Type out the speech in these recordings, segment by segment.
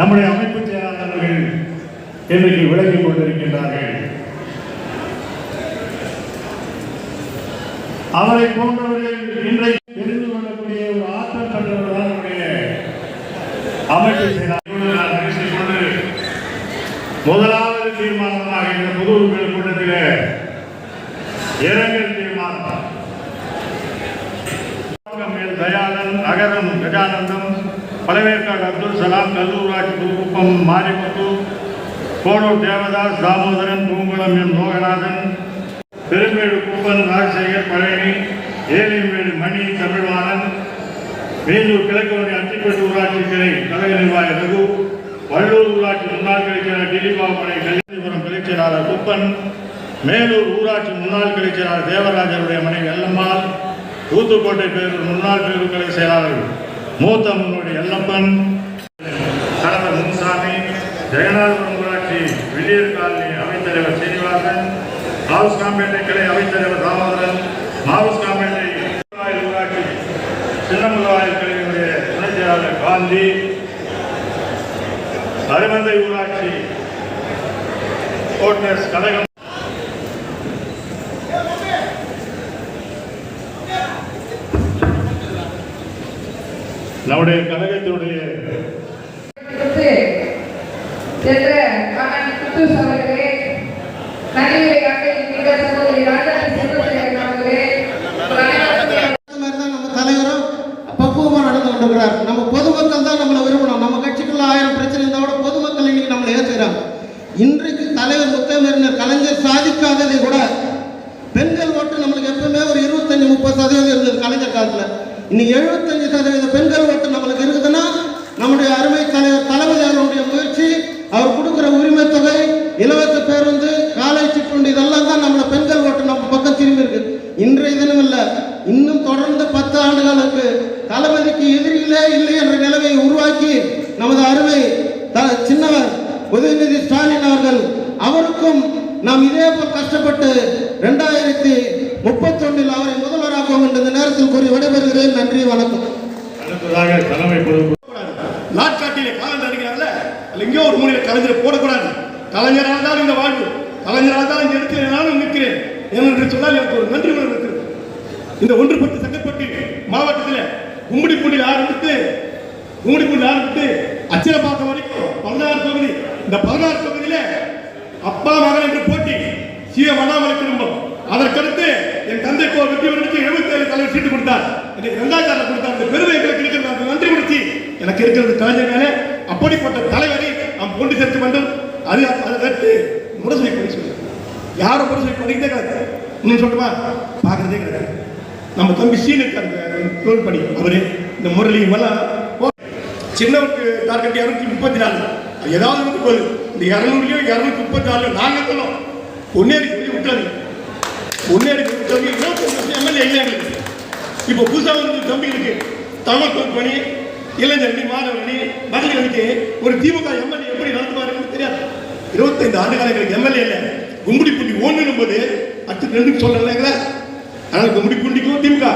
நம்முடைய அமைப்பு செயலாளர்கள் இன்றைக்கு விளங்கிக் கொண்டிருக்கின்றார்கள். அவரை போன்றவர்கள் இன்றைக்கு தெரிந்து கொள்ளக்கூடிய ஒரு ஆற்றல் கண்டவர்கள் நம்முடைய அமைப்பு செயலாளர் முதலாவது தீர்மானமாக இந்த பொது உறுப்பினர் கூட்டத்தில் இரங்கல் தீர்மானம். மேல் தயாளன் நகரம் கஜானந்தம் பழவேற்காடு அப்துல் சலாம் கல்லூராட்சி புதுக்குப்பம் மாரிமுத்து கோடூர் தேவதாஸ் தாமோதரன் பூங்குளம் எம் லோகநாதன் பெருமேடு குப்பன் ராஜசேகர் பழனி ஏலியம்பேடு மணி தமிழ்வாணன் மேலூர் கிழக்கு வழி அத்திப்பட்டு ஊராட்சி கிளை கழக நிர்வாகி ரகு வள்ளூர் ஊராட்சி முன்னாள் கிளைச்செயலாளர் திலீபாமணி கல்விபுரம் கிளைச்செயலாளர் குப்பன் மேலூர் ஊராட்சி முன்னாள் கிளைச்செயலாளர் தேவராஜருடைய மனைவி எல்லம்மாள் தூத்துக்கோட்டை பேரூர் முன்னாள் பேரூர் கிளை செயலாளர் மூத்த முன்னோடி எல்லப்பன் தலைவர் முன்சாமி ஜெகநாதபுரம் ஊராட்சி வில்லியர் காலனி அவைத்தலைவர் சீனிவாசன் மாவுஸ்காம்பேட்டை கிளை அவைத்தலைவர் தாமோதரன் மாவுஸ் காம்பேட்டை ஊராட்சி சின்னமுள்ளாயில் கிளையினுடைய துணைச் செயலாளர் காந்தி அருமந்தை ஊராட்சி ஓட்டுநர் கழகம் நம்முடைய கழகத்தினுடைய கொடுத்து சென்ற அண்ணன் குத்தூஸ் அவர்களே நன்றியை கண்டு இந்த சகோதரி ராஜாஜி செல்வசேகரன் அவர்களே உங்கள் அனைவருக்கும் அந்த மாதிரி தான் நம்ம தலைவரும் பக்குவமாக நடந்து கொண்டிருக்கிறார். நம்ம பொதுமக்கள் தான் நம்மளை விரும்பணும். நம்ம கட்சிக்குள்ள ஆயிரம் பிரச்சனை இருந்தால் கூட பொதுமக்கள் இன்னைக்கு நம்மளை ஏற்றுக்கிறாங்க இன்றைக்கு தலைவர் முத்தமிழர் கலைஞர் சாதிக்காததை கூட பெண்கள் ஓட்டு நம்மளுக்கு எப்பவுமே ஒரு இருபத்தஞ்சு முப்பது சதவீதம் இருந்தது கலைஞர் காலத்தில். இன்னைக்கு எழுபத்தஞ்சு சதவீத பெண்கள் ஓட்டு நம்மளுக்கு இருக்குதுன்னா நம்முடைய அருமை தலைவர் தளபதி முயற்சி அவர் கொடுக்குற உரிமை தொகை இலவச பேருந்து காலை சிற்றுண்டு இதெல்லாம் தான் நம்மள பெண்கள் ஓட்டு நம்ம பக்கம் திரும்பி இருக்கு. இன்றைய தினம் இல்லை இன்னும் தொடர்ந்து பத்து ஆண்டுகளுக்கு தளபதிக்கு எதிரிகளே இல்லை என்ற நிலைமையை உருவாக்கி நமது அருமை த- சின்னவர் உதயநிதி ஸ்டாலின் அவர்கள் அவருக்கும் நாம் இதே போல் கஷ்டப்பட்டு ரெண்டாயிரத்தி முப்பத்தொன்னில் அவரை முதல்வராக்குவோம் என்ற இந்த நேரத்தில் கூறி விடைபெறுகிறேன் நன்றி வணக்கம். அடுத்ததாக தலைமை பொறுப்பு. நாட்காட்டியில காலம் அடிக்கிறாங்கல்ல? அதுல எங்கேயோ ஒரு மூலையில கலைஞரை போடக்கூடாது. கலைஞரால் தான் இந்த வாழ்வு. கலைஞரால் தான் இந்த இடத்துல நானும் நிற்கிறேன். என்று சொன்னால் எனக்கு ஒரு நன்றி உணர்வு இருக்கிறது. இந்த ஒன்றுபட்டு சங்கப்பட்டு மாவட்டத்தில் கும்மிடிப்பூண்டியில் ஆரம்பித்து கும்மிடிப்பூண்டியில் ஆரம்பித்து அச்சிரப்பாக்கம் வரைக்கும் பதினாறு தொகுதி இந்த பதினாறு தொகுதியில அப்பா மகன் என்று போட்டி சிஎம் அண்ணாமலை குடும்பம் அதற்கடுத்து என் தந்தைக்கு ஒரு வெற்றி எழுபத்தி கொடுத்தார். எனக்கு ரெண்டாயிரம் கொடுத்தார். இந்த பெருமை எங்களுக்கு இருக்கிறது. அந்த நன்றி உணர்ச்சி எனக்கு இருக்கிறது கலைஞர் மேலே அப்படிப்பட்ட தலைவரை நாம் கொண்டு சேர்க்க வேண்டும் அது அதை அடுத்து முரசொலி பண்ணி சொல்லு யாரும் முரசொலி பண்ணிக்கிட்டே கிடையாது இன்னும் சொல்லுமா பார்க்கறதே கிடையாது. நம்ம தம்பி சீன் இருக்காரு தோல் படி அவரு இந்த முரளி எல்லாம் சின்னவருக்கு டார்கெட் இரநூத்தி முப்பத்தி நாலு அது ஏதாவது வந்து போகுது. இந்த இரநூறுலயோ இரநூத்தி முப்பத்தி நாலு நாங்க சொன்னோம் பொன்னேரி சொல்லி விட்டாரு பொன்னேரி சொல்லி எம்எல்ஏ இல்லை இப்போ புதுசா வந்து தம்பிகளுக்கு தமிழ் தொகுப்பு பணி இளைஞரணி மாணவரணி மகளிர் அணிக்கு ஒரு திமுக எம்எல்ஏ எப்படி நடத்துவாருன்னு தெரியாது. இருபத்தைந்து ஆண்டு காலங்களுக்கு எம்எல்ஏ இல்லை. கும்படி புள்ளி ஒண்ணுன்னும் போது அடுத்து ரெண்டு சொல்றேன் ஆனால் கும்படி புண்டிக்கும் திமுக.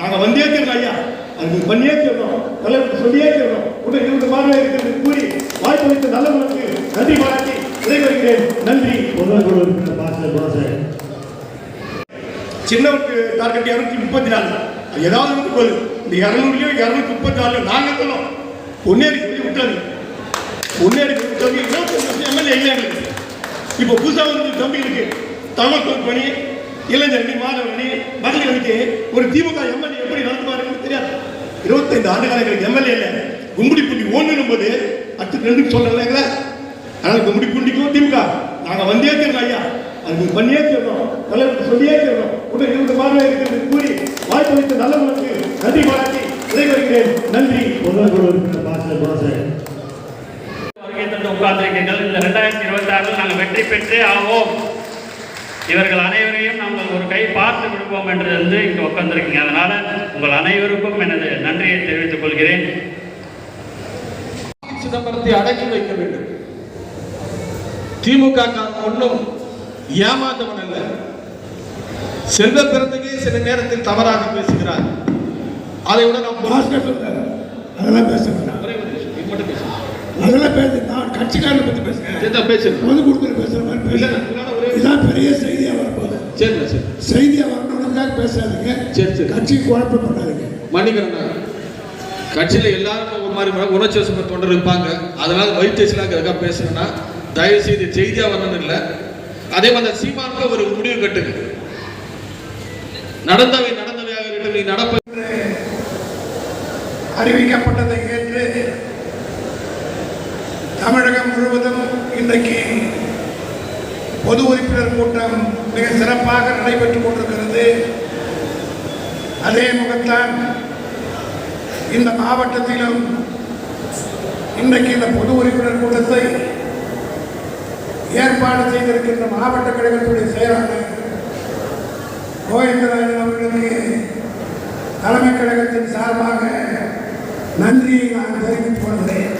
நாங்க வந்தே தீரணும் ஐயா. அது பண்ணியே தீரணும் தலைவருக்கு சொல்லியே தீரணும் உடனே இருபது மாதம் இருக்கிறது கூறி வாய்ப்பு அளித்த நல்லவர்களுக்கு நன்றி பாராட்டி விடைபெறுகிறேன். நன்றி. சின்னவருக்கு டார்கெட் இரநூத்தி முப்பத்தி நாலு. ஏதாவது வந்து போது இந்த இரநூறுலயோ இரநூத்தி முப்பத்தி நாலு நாங்க இருக்கணும் பொன்னேரி சொல்லி விட்டாரு. பொன்னேரி சொல்லி இருபத்தி எம்எல்ஏ இல்லை எங்களுக்கு. இப்போ புதுசாக வந்து தம்பிகளுக்கு தமிழ் தொகுப்பு பணி இளைஞரணி மாணவரணி மகளிர் ஒரு திமுக எம்எல்ஏ எப்படி நடத்துவாருன்னு தெரியாது. இருபத்தைந்து ஆண்டு காலங்களுக்கு எம்எல்ஏ இல்லை. கும்படி புள்ளி ஒண்ணுன்னும் போது அடுத்து ரெண்டு சொல்றேன் ஆனால் கும்படி புண்டிக்கும் திமுக. நாங்கள் வந்தே தீரணும் ஐயா. அது பண்ணியே தீரணும் தலைவருக்கு சொல்லியே தீரணும் உடனே இருபது மாதம் இருக்கிறது கூறி வாய்ப்பு அளித்த நல்லவர்களுக்கு நன்றி பாராட்டி விடைபெறுகிறேன். நன்றி. உட்கார்ந்திருக்கீர்கள். இந்த ரெண்டாயிரத்தி இருபத்தி ஆறில் நாங்கள் வெற்றி பெற்றே ஆவோம். இவர்கள் அனைவரையும் நாங்கள் ஒரு கை பார்த்து விடுவோம் என்று வந்து இங்கு உட்கார்ந்திருக்கீங்க. அதனால உங்கள் அனைவருக்கும் எனது நன்றியை தெரிவித்துக் கொள்கிறேன். சிதம்பரத்தை அடக்கி வைக்க வேண்டும். திமுக ஒன்றும் ஏமாந்தவன் அல்ல. செல்வ சில நேரத்தில் தவறாக பேசுகிறார். அதை விட நாம் பாஸ்கர் சொல்றாரு. அதெல்லாம் பேச வேண்டாம் ஒரே ஒரு நிமிஷம், இது மட்டும் பேசுங்க. அதெல்லாம் பேச நான் கட்சிக்காரனை பேசுறேன். சரி தான் பேசுங்க. பொது கொடுத்து பேசுற மாதிரி பேசுறேன் ஒரே- இதான் பெரிய செய்தியா வரப்போகுது. சரிண்ணா சரி. செய்தியா வரணும்னுக்காக பேசாதீங்க. சரி, சரி. கட்சிக்கு குழப்பம் பண்ணாதீங்க. கட்சியில் எல்லாருக்கும் ஒரு மாதிரி உணர்ச்சி தொண்டர் இருப்பாங்க. அதனால வைத்தியசிலாங்கிறதுக்காக பேசுறேன்னா தயவு செய்து செய்தியாக வரணும்னு இல்லை. அதே மாதிரி சீமானுக்கு ஒரு முடிவு கட்டுங்க. நடந்தவை நடந்தவையாக இருக்கட்டும். நீ நடப்ப அறிவிக்கப்பட்டதை ஏற்று தமிழகம் முழுவதும் இன்றைக்கு பொது உறுப்பினர் கூட்டம் மிக சிறப்பாக நடைபெற்றுக் கொண்டிருக்கிறது. அதே முகத்தான் இந்த மாவட்டத்திலும் இன்றைக்கு இந்த பொது உறுப்பினர் கூட்டத்தை ஏற்பாடு செய்திருக்கின்ற மாவட்ட கழகத்துடைய செயலாளர் கோவிந்தராஜன் அவர்களுக்கு தலைமை கழகத்தின் சார்பாக நன்றியை நான் தெரிவித்துக் கொள்கிறேன்.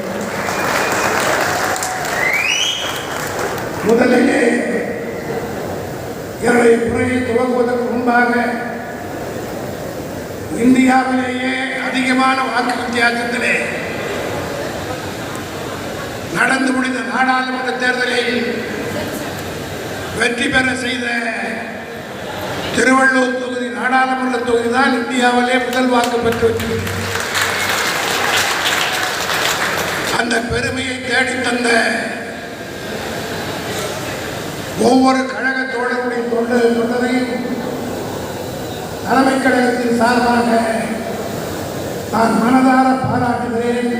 முதலிலே என்னுடைய உரையை துவங்குவதற்கு முன்பாக இந்தியாவிலேயே அதிகமான வாக்கு வித்தியாசத்திலே நடந்து முடிந்த நாடாளுமன்ற தேர்தலில் வெற்றி பெற செய்த திருவள்ளூர் தொகுதி நாடாளுமன்ற தொகுதி தான் இந்தியாவிலே முதல் வாக்கு பெற்று வச்சிருக்கிறது அந்த பெருமையை தேடித் தந்த ஒவ்வொரு கழக தோழருடைய தொண்டு தொண்டரையும் தலைமை கழகத்தின் சார்பாக நான் மனதார பாராட்டுகிறேன்.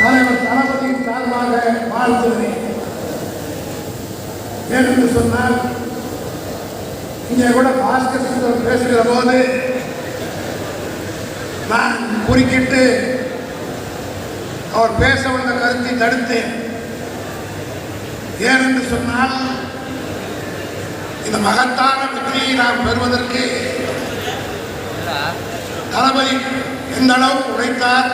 தலைவர் தளபதியின் சார்பாக வாழ்த்துகிறேன். ஏனென்று சொன்னால் இங்கே கூட பாஸ்கர் சுந்தரம் பேசுகிற போது நான் குறுக்கிட்டு அவர் பேச வந்த கருத்தை தடுத்தேன். ஏனென்று சொன்னால் இந்த மகத்தான வெற்றியை நாம் பெறுவதற்கு தளபதி எந்த அளவு உழைத்தார்.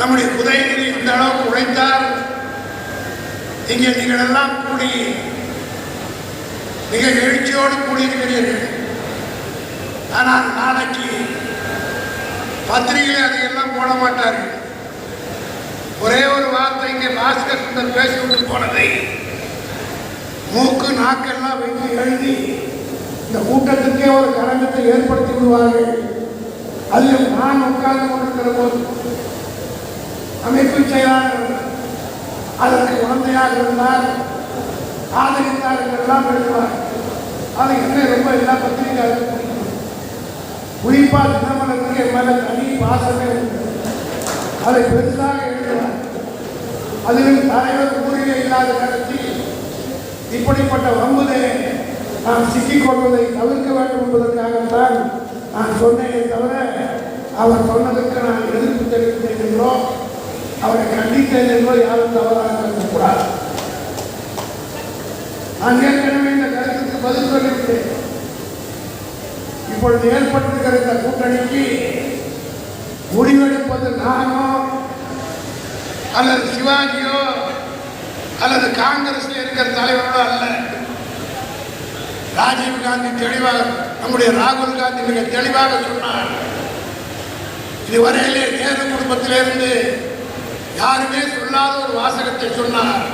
நம்முடைய உதயநிதி எந்த அளவுக்கு உழைத்தார். இங்கே நீங்கள் எல்லாம் கூடி மிக எழுச்சியோடு கூடியிருக்கிறீர்கள். ஆனால் நாளைக்கு பத்திரிகையில் அதையெல்லாம் போட மாட்டார்கள். ஒரே ஒரு வார்த்தை இங்கே பாஸ்கர் சுந்தர் பேசிவிட்டு போனதை மூக்கு நாக்கெல்லாம் வைத்து எழுதி இந்த கூட்டத்துக்கே ஒரு களங்கத்தை ஏற்படுத்தி விடுவார்கள். அதில் நான் உட்கார்ந்து கொண்டிருக்கிற போது அமைப்பு செயலாளர் அதற்கு வந்தையாக இருந்தால் ஆதரித்தார் என்றெல்லாம் எழுதுவார் அது என்ன ரொம்ப எல்லா பத்திரிகையாளர்களும் குறிப்பாக குறிப்பா தினமலருக்கு என் மேல தனி பாசமே அதை பெருசாக எழுதுவார். அதிலும் தலைவர் ஊரிலே இல்லாத நடத்தி இப்படிப்பட்ட வம்புதே நாம் சிக்கிக் கொள்வதை தவிர்க்க வேண்டும் என்பதற்காகத்தான் நான் சொன்னேனே தவிர அவர் சொன்னதற்கு நான் எதிர்ப்பு தெரிவித்தேன் என்றோ அவரை கண்டித்தேன் என்றோ யாரும் தவறாக இருக்கக்கூடாது நான் ஏற்கனவே இந்த கருத்துக்கு பதில் சொல்லிவிட்டேன். இப்பொழுது ஏற்பட்டிருக்கிற இந்த கூட்டணிக்கு முடிவெடுப்பது நானோ அல்லது சிவாஜியோ அல்லது காங்கிரஸில் இருக்கிற தலைவர்களோ அல்ல. ராஜீவ் காந்தி தெளிவாக நம்முடைய ராகுல் காந்தி மிக தெளிவாக சொன்னார். இதுவரையிலே நேரு குடும்பத்திலிருந்து யாருமே சொல்லாத ஒரு வாசகத்தை சொன்னார்.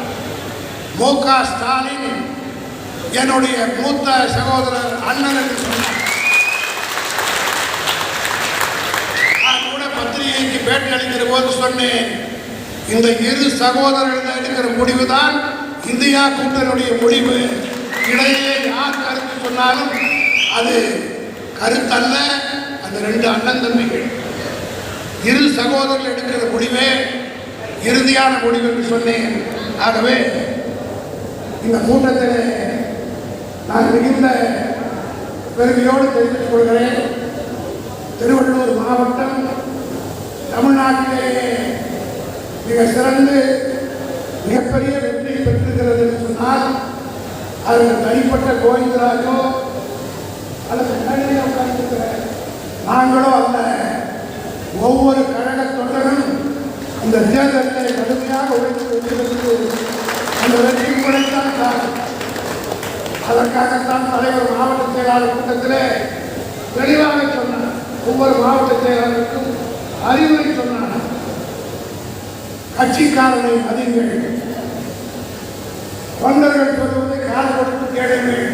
மு க ஸ்டாலின் என்னுடைய மூத்த சகோதரர் அண்ணன் என்று சொன்னார். நான் கூட பத்திரிகைக்கு பேட்டி அளிக்கிற போது சொன்னேன் இந்த இரு சகோதரர்கள் எடுக்கிற முடிவு தான் இந்தியா கூட்டணியுடைய முடிவு. இடையே யார் கருத்து சொன்னாலும் அது கருத்தல்ல அந்த ரெண்டு அண்ணன் தம்பிகள். இரு சகோதரர்கள் எடுக்கிற முடிவே இறுதியான முடிவு என்று சொன்னேன். ஆகவே இந்த கூட்டத்தில் நான் மிகுந்த பெருமையோடு தெரிவித்துக் கொள்கிறேன். திருவள்ளூர் மாவட்டம் தமிழ்நாட்டிலேயே மிக சிறந்து மிகப்பெரிய வெற்றி பெற்றிருக்கிறது என்று சொன்னால் அதில் தனிப்பட்ட கோவிந்தராஜோ அல்லது மேடையில் உட்கார்ந்திருக்கிற நாங்களோ அந்த ஒவ்வொரு கழக தொண்டரும் இந்த தேர்தலில் கடுமையாக உழைத்து வைத்திருந்து அந்த வெற்றி குறைத்தான் காரணம் அதற்காகத்தான் தலைவர் மாவட்ட செயலாளர் கூட்டத்திலே தெளிவாக சொன்னார். ஒவ்வொரு மாவட்ட செயலாளருக்கும் அறிவுரை சொன்னார். கட்சிக்காரனை மதியுங்கள். தொண்டர்கள் சொல்வதை காலப்பட்டு கேளுங்கள்.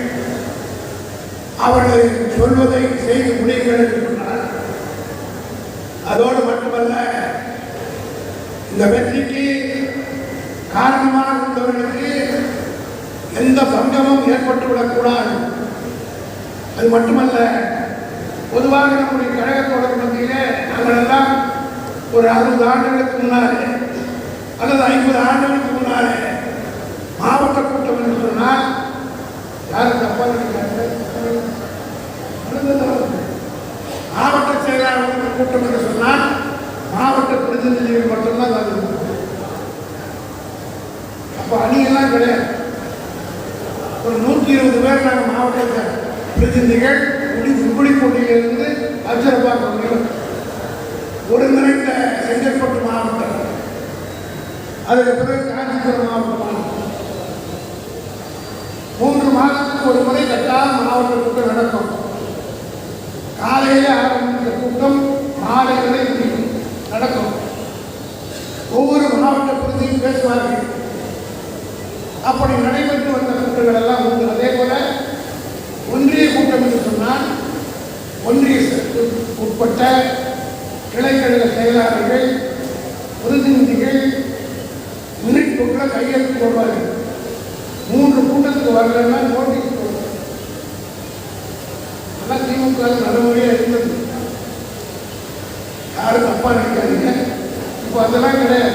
அவர்கள் சொல்வதை செய்து முடியுங்கள் என்று சொன்னார். அதோடு மட்டுமல்ல இந்த வெற்றி எந்த பங்கமும் ஏற்பட்டுவிடக்கூடாது அது மட்டுமல்ல பொதுவாக நம்முடைய கழகத்தோட மத்தியிலே நாங்கள் எல்லாம் ஒரு அறுபது ஆண்டுகளுக்கு முன்னாலே அல்லது ஐம்பது ஆண்டுகளுக்கு முன்னாலே மாவட்ட கூட்டம் என்று சொன்னால் யாரும் தப்பா நினைக்கிறாங்க மாவட்ட செயலாளர்கள் கூட்டம் என்று சொன்னால் மாவட்ட பிரதிநிதிகள் மட்டும்தான் அது அப்போ அணியெல்லாம் கிடையாது. நூற்றி இருபது பேர் நாங்கள் மாவட்ட பிரதிநிதிகள் முடி புலிக்கோட்டையிலிருந்து அச்சரப்பாக்கம் வரைக்கும் ஒருங்கிணைந்த செங்கற்பட்டு மாவட்டம். அதுக்கு பிறகு காஞ்சிபுரம் மாவட்டம். மூன்று மாதத்துக்கு ஒரு முறை கட்டாயம் மாவட்ட கூட்டம் நடக்கும். காலையில் ஆரம்பித்த கூட்டம் மாலை வரை நடக்கும். ஒவ்வொரு மாவட்ட பிரதியும் பேசுவார்கள். அப்படி நடைபெற்ற கூட்டங்கள் எல்லாம் உண்டு அதே போல ஒன்றிய கூட்டம் என்று சொன்னால் ஒன்றியத்திற்கு உட்பட்ட கிளைக்கழக செயலாளர்கள் பிரதிநிதிகள் மினிட்டுக்குள்ள கையெழுத்து போடுவார்கள். மூன்று கூட்டத்துக்கு வரலன்னா நோட்டீஸ் போடுவாங்க அதெல்லாம் திமுக நடைமுறையாக இருந்தது. யாரும் தப்பா நினைக்காதீங்க. இப்போ அதெல்லாம் கிடையாது.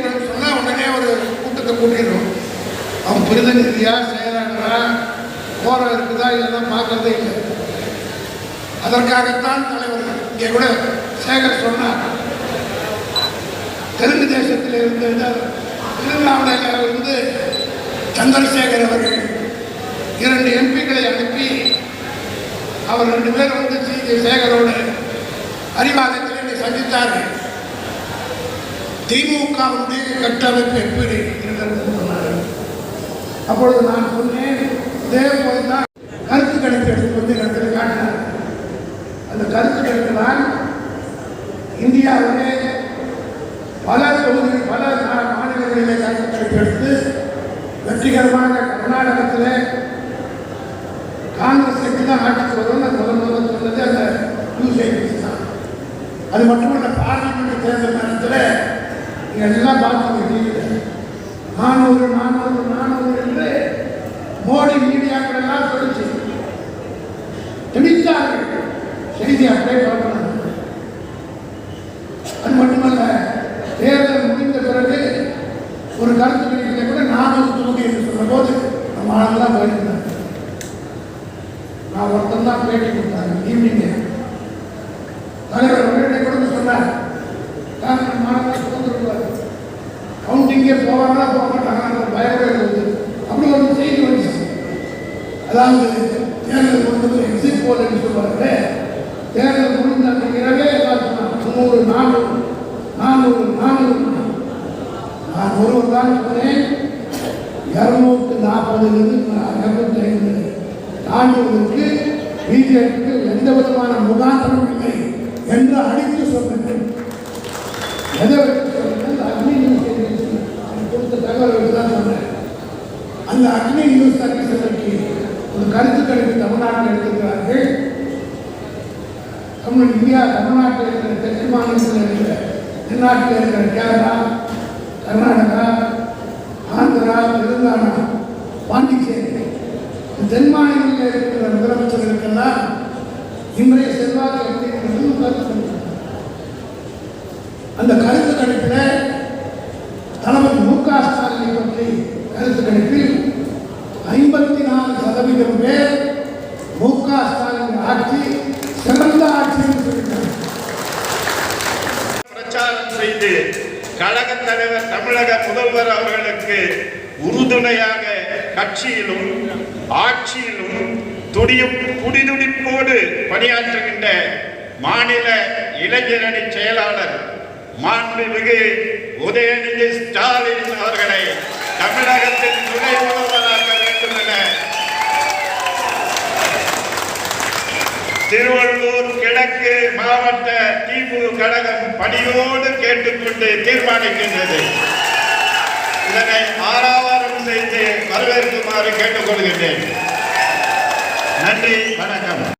ஒன்றிய கூட்டம் உடனே ஒரு கூட்டத்தை கூட்டிடுவோம் அவன் பிரதிநிதியா செயலாளரா போற இருக்குதா இல்லைதான் பார்க்கறதே இல்லை. அதற்காகத்தான் தலைவர்கள் இங்கே கூட சேகர் சொன்னார். தெலுங்கு தேசத்தில் இருந்து திருவண்ணாமலையில் இருந்து சந்திரசேகர் அவர்கள் இரண்டு எம்பிக்களை அனுப்பி அவர் ரெண்டு பேர் வந்து சேகரோடு அறிவாதத்தில் என்னை சந்தித்தார்கள். திமுகவுடைய கட்டமைப்பு எப்படி? அப்பொழுது நான் சொன்னேன் இதே போல்தான் கருத்து கணிப்பு எடுத்து வந்து இடத்துல காட்டினார். அந்த கருத்து கணிப்புதான் இந்தியாவிலே பல தொகுதி பல மாநிலங்களிலே கருத்து கணிப்பு எடுத்து வெற்றிகரமாக கர்நாடகத்திலே காங்கிரஸ் கட்சி தான் ஆட்சிக்கு வரும் முதல் முதல் சொன்னது அந்த யூசிஐ தான். அது மட்டுமல்ல பார்லிமெண்ட் தேர்தல் நேரத்தில் நீங்கள் எல்லாம் பார்த்துருக்கீங்க நானூறு நானூறு நானூறு என்று மோடி மீடியாக்கள் எல்லாம் சொல்லிச்சு திணித்தார்கள் செய்தி அப்படியே பார்க்கணும் அது மட்டுமல்ல தேர்தல் முடிந்த பிறகு ஒரு கருத்து கணிப்பில் கூட நானூறு தொகுதி என்று சொன்ன போது நம்ம ஆளெல்லாம் போயிருந்தாங்க நான் ஒருத்தன் தான் பேட்டி கொடுத்தாங்க ஈவினிங் தலைவர் உடனே கூட சொன்னார் காரணம் மாநிலம் சுதந்திரம் கவுண்டிங்கே போவாங்களா போக மாட்டாங்களா பயப்பட இருந்தது அப்படி ஒரு செய்தி வந்துச்சு அதாவது தேர்தல் முடிந்தது எக்ஸிட் போல் என்று சொல்வார்களே தேர்தல் முடிந்த அன்றைக்கு இரவே எல்லாம் சொன்னாங்க முந்நூறு நானூறு நானூறு நானூறு நான் ஒருவர் தான் சொன்னேன் இருநூற்று நாற்பதுலேருந்து இருநூத்தி ஐந்து தாண்டுவதற்கு பிஜேபிக்கு எந்த விதமான முகாந்திரமும் இல்லை என்று அடித்து சொன்னேன் எதை அந்த அக்னி நியூஸ் கொடுத்த தகவல் தான் சொன்னேன் அந்த அக்னி நியூஸ் சர்வீஸ் ஒரு கருத்து கணிப்பு தமிழ்நாட்டில் எடுத்திருக்கிறார்கள் தமிழ் இந்தியா தமிழ்நாட்டில் இருக்கிற தெற்கு மாநிலத்தில் இருக்கிற தென்னாட்டில் இருக்கிற கேரளா கர்நாடகா ஆந்திரா தெலுங்கானா பாண்டிச்சேரி தென் மாநிலத்தில் இருக்கிற முதலமைச்சர்களுக்கெல்லாம் இன்றைய செல்வாக்கு எப்படி இருக்கிறது கருத்து கணிப்பு அந்த கணிப்பில் தளபதி மு க ஸ்டாலினை பற்றி கருத்து கணிப்பில் ஐம்பத்தி நாலு சதவீதம் பேர் மு க ஸ்டாலின் ஆட்சி சிறந்த ஆட்சி பிரச்சாரம் செய்து கழக தலைவர் தமிழக முதல்வர் அவர்களுக்கு உறுதுணையாக கட்சியிலும் ஆட்சியிலும் துடியும் துடிதுடிப்போடு பணியாற்றுகின்ற மாநில இளைஞரணி செயலாளர் மாண்புமிகு உதயநிதி ஸ்டாலின் அவர்களை தமிழகத்தின் துணை முதல்வராக்க வேண்டும் என திருவள்ளூர் கிழக்கு மாவட்ட திமுக கழகம் பணியோடு கேட்டுக்கொண்டு தீர்மானிக்கின்றது. இதனை ஆறாவாரம் செய்து வரவேற்குமாறு கேட்டுக்கொள்கின்றேன். நன்றி.